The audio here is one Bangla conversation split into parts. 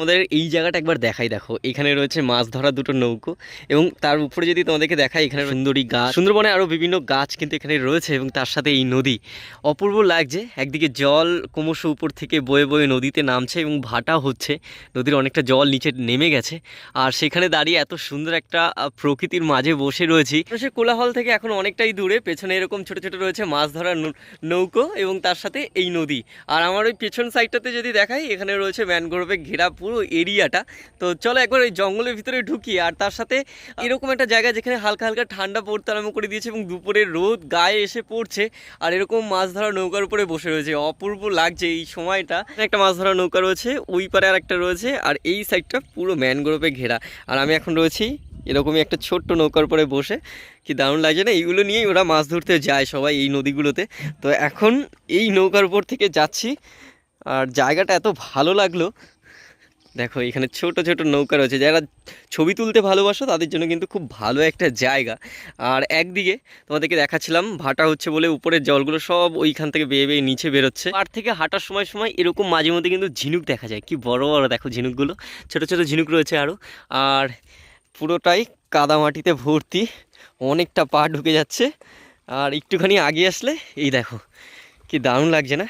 আমাদের এই জায়গাটা একবার দেখাই, দেখো। এখানে রয়েছে মাছ ধরা দুটো নৌকো এবং তার উপরে যদি তোমাদেরকে দেখাই, এখানে সুন্দরী গাছ। সুন্দরবনে আরও বিভিন্ন গাছ কিন্তু এখানে রয়েছে এবং তার সাথে এই নদী। অপূর্ব লাগছে, একদিকে জল ক্রমশ উপর থেকে বয়ে বয়ে নদীতে নামছে এবং ভাটা হচ্ছে। নদীর অনেকটা জল নিচে নেমে গেছে। আর সেখানে দাঁড়িয়ে এত সুন্দর একটা প্রকৃতির মাঝে বসে রয়েছি। সে কোলাহল থেকে এখন অনেকটাই দূরে। পেছনে এরকম ছোট ছোট রয়েছে মাছ ধরার নৌকো এবং তার সাথে এই নদী। আর আমার ওই পেছন সাইডটাতে যদি দেখাই, এখানে রয়েছে ম্যানগ্রোভে ঘেরা পুরো এরিয়াটা। তো চলো একবার ওই জঙ্গলের ভিতরে ঢুকি আর তার সাথে এরকম একটা জায়গা যেখানে হালকা হালকা ঠান্ডা পড়তে আরম্ভ করে দিয়েছে এবং দুপুরের রোদ গায়ে এসে পড়ছে আর এরকম মাছ ধরা নৌকার উপরে বসে রয়েছে। অপূর্ব লাগছে এই সময়টা। একটা মাছ ধরা নৌকা রয়েছে, ওই পারে আর একটা রয়েছে আর এই সাইডটা পুরো ম্যানগ্রোভে ঘেরা। আর আমি এখন রয়েছি এরকমই একটা ছোট্ট নৌকার উপরে বসে। কি দারুণ লাগছে না? এইগুলো নিয়েই ওরা মাছ ধরতে যায় সবাই এই নদীগুলোতে। তো এখন এই নৌকার উপর থেকে যাচ্ছি। আর জায়গাটা এত ভালো লাগল দেখো, এখানে ছোট ছোট নৌকা রয়েছে। যারা ছবি তুলতে ভালোবাসো, তাদের জন্য কিন্তু খুব ভালো একটা জায়গা। আর একদিকে তোমাদেরকে দেখাচ্ছিলাম, ভাটা হচ্ছে বলে উপরের জলগুলো সব ওইখান থেকে বেয়ে বেয়ে নিচে বেরোচ্ছে। আর থেকে হাঁটার সময় সময় এরকম মাঝে মধ্যে কিন্তু ঝিনুক দেখা যায়। কি বড় বড় দেখো ঝিনুকগুলো। ছোট ছোট ঝিনুক রয়েছে আরও আর পুরোটাই কাদামাটিতে ভর্তি। অনেকটা পা ঢুকে যাচ্ছে। আর একটুখানি আগে আসলে, এই দেখো, কি দারুণ লাগছে না?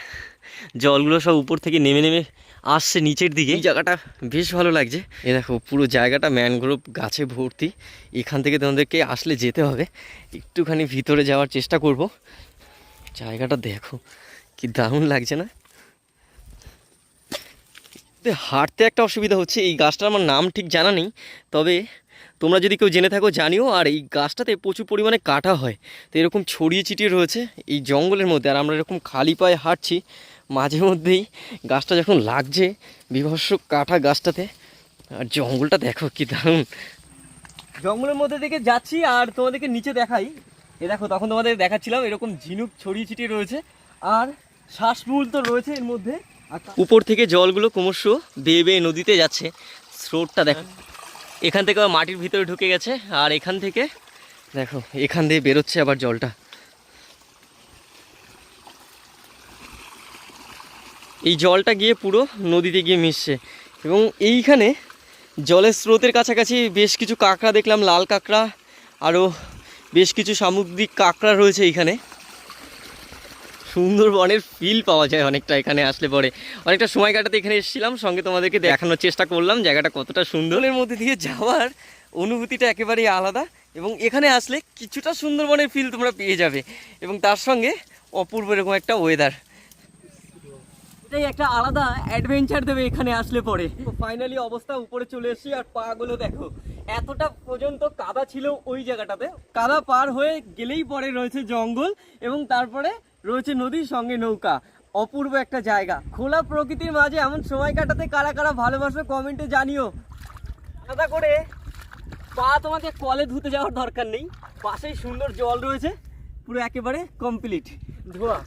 জলগুলো সব উপর থেকে নেমে নেমে আসছে নিচের দিকে। এই জায়গাটা বেশ ভালো লাগছে। এ দেখো, পুরো জায়গাটা ম্যানগ্রোভ গাছে ভর্তি। এখান থেকে তোমাদেরকে আসলে যেতে হবে। একটুখানি ভিতরে যাওয়ার চেষ্টা করব। জায়গাটা দেখো, কি দারুণ লাগছে না? হাঁটতে একটা অসুবিধা হচ্ছে। এই গাছটার আমার নাম ঠিক জানা নেই। তবে তোমরা যদি কেউ জেনে থাকো, জানিও। আর এই গাছটাতে প্রচুর পরিমাণে কাটা হয়। তো এরকম ছড়িয়ে ছিটিয়ে রয়েছে এই জঙ্গলের মধ্যে। আর আমরা এরকম খালি পায়ে হাঁটছি। মাঝে মধ্যেই গাছটা যখন লাগছে বিভৎস কাটা গাছটাতে আর জঙ্গলটা দেখো কি দারুণ। জঙ্গলের মধ্যে থেকে যাচ্ছি আর তোমাদেরকে নিচে দেখাই। এ দেখো তখন তোমাদের দেখাচ্ছিলাম এরকম ঝিনুক ছড়িয়ে ছিটিয়ে রয়েছে। আর শ্বাসমূল তো রয়েছে এর মধ্যে। আর উপর থেকে জলগুলো ক্রমশ বেয়ে বেয়ে নদীতে যাচ্ছে। স্রোতটা দেখো। এখান থেকে আবার মাটির ভিতরে ঢুকে গেছে। আর এখান থেকে দেখো এখান দিয়ে বেরোচ্ছে আবার জলটা। এই জলটা গিয়ে পুরো নদীতে গিয়ে মিশছে। এবং এইখানে জলের স্রোতের কাছাকাছি বেশ কিছু কাঁকড়া দেখলাম, লাল কাঁকড়া, আরও বেশ কিছু সামুদ্রিক কাঁকড়া রয়েছে এইখানে। সুন্দরবনের ফিল পাওয়া যায় অনেকটা এখানে আসলে পরে। অনেকটা সময় কাটাতে এখানে এসেছিলাম, সঙ্গে তোমাদেরকে দেখানোর চেষ্টা করলাম, জায়গাটা কতটা সুন্দরের মধ্যে দিয়ে যাওয়ার অনুভূতিটা একেবারেই আলাদা। এবং এখানে আসলে কিছুটা সুন্দরবনের ফিল তোমরা পেয়ে যাবে। এবং তার সঙ্গে অপূর্ব এরকম একটা ওয়েদার এটাই একটা আলাদা অ্যাডভেঞ্চার দেবে এখানে আসলে পরে। ফাইনালি অবস্থা, উপরে চলে এসেছি আর পা গুলো দেখো। এতটা পর্যন্ত কাদা ছিল ওই জায়গাটাতে। কাদা পার হয়ে গেলেই পরে রয়েছে জঙ্গল এবং তারপরে রয়েছে নদীর সঙ্গে নৌকা। অপূর্ব একটা জায়গা। খোলা প্রকৃতির মাঝে এমন সময় কাটাতে কারা কারা ভালোবাসো কমেন্টে জানিও। আলাদা করে পা তোমাকে কলে ধুতে যাওয়ার দরকার নেই। পাশেই সুন্দর জল রয়েছে। পুরো একেবারে কমপ্লিট ধোয়া।